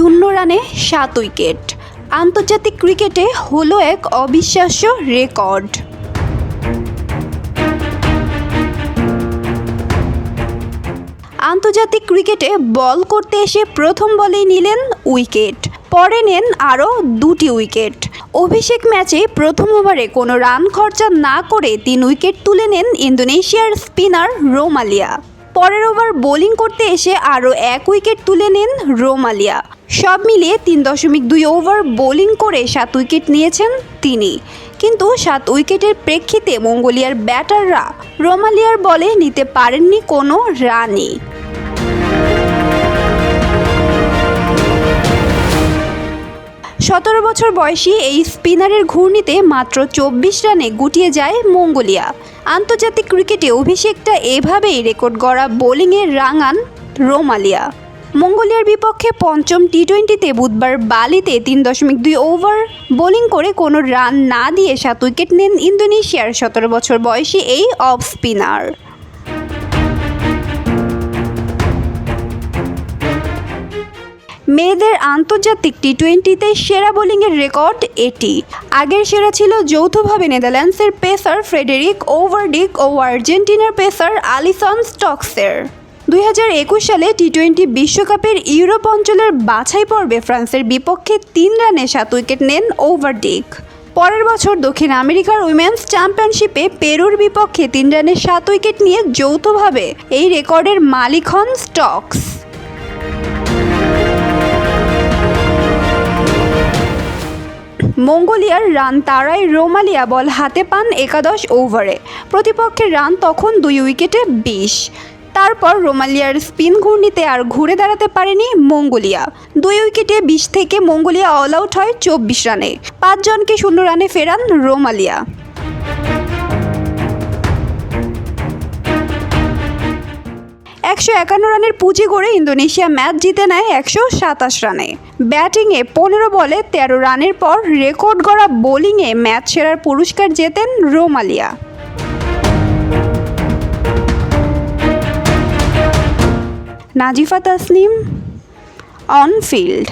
শূন্য রানে সাত উইকেট। আন্তর্জাতিক ক্রিকেটে হলো এক অবিশ্বাস্য রেকর্ড। আন্তর্জাতিক ক্রিকেটে বল করতে এসে প্রথম বলেই নিলেন উইকেট। পরে নেন আরও দুটি উইকেট। অভিষেক ম্যাচে প্রথম ওভারে কোনো রান খরচা না করে তিন উইকেট তুলে নেন ইন্দোনেশিয়ার স্পিনার রোমালিয়া। পরের ওভার বোলিং করতে এসে আরও এক উইকেট তুলে নেন রোমালিয়া। সব মিলিয়ে তিন দশমিক দুই ওভার বোলিং করে সাত উইকেট নিয়েছেন তিনি। কিন্তু সাত উইকেটের প্রেক্ষিতে মঙ্গোলিয়ার ব্যাটাররা রোমালিয়ার বলে নিতে পারেননি কোনো রানই। সতেরো বছর বয়সী এই স্পিনারের ঘূর্ণিতে মাত্র চব্বিশ রানে গুটিয়ে যায় মঙ্গোলিয়া। আন্তর্জাতিক ক্রিকেটে অভিষেকটা এভাবেই রেকর্ড গড়া বোলিংয়ে রাঙান রোমালিয়া। মঙ্গোলিয়ার বিপক্ষে পঞ্চম টি টোয়েন্টিতে বুধবার বালিতে তিন দশমিক দুই ওভার বোলিং করে কোনো রান না দিয়ে সাত উইকেট নেন ইন্দোনেশিয়ার সতেরো বছর বয়সী এই অফ স্পিনার। মেয়েদের আন্তর্জাতিক টি টোয়েন্টিতে সেরা বোলিংয়ের রেকর্ড এটি। আগের সেরা ছিল যৌথভাবে নেদারল্যান্ডসের পেসার ফ্রেডেরিক ওভারডিক ও আর্জেন্টিনার পেসার আলিসন স্টকসের। দুই হাজার একুশ সালে টি টোয়েন্টি বিশ্বকাপের ইউরোপ অঞ্চলের বাছাই পর্বে ফ্রান্সের বিপক্ষে তিন রানে সাত উইকেট নেন ওভারডিক। পরের বছর দক্ষিণ আমেরিকার উইমেন্স চ্যাম্পিয়নশিপে পেরুর বিপক্ষে তিন রানে সাত উইকেট নিয়ে যৌথভাবে এই রেকর্ডের মালিক হন স্টকস। মঙ্গোলিয়ার রান তারাই রোমালিয়া বল হাতে পান একাদশ ওভারে। প্রতিপক্ষের রান তখন দুই উইকেটে বিশ। তারপর রোমালিয়ার স্পিন ঘূর্ণিতে আর ঘুরে দাঁড়াতে পারেনি মঙ্গোলিয়া। দুই উইকেটে বিশ থেকে মঙ্গোলিয়া অল আউট হয় চব্বিশ রানে। পাঁচজনকে শূন্য রানে ফেরান রোমালিয়া। একশো একান্ন রানের পুঁজি গড়ে ইন্দোনেশিয়া ম্যাচ জিতে নেয় একশো সাতাশ রানে। ব্যাটিংয়ে পনেরো বলে তেরো রানের পর রেকর্ড গড়া বোলিংয়ে ম্যাচ সেরার পুরস্কার জেতেন রোমালিয়া। Nazifa Taslim on field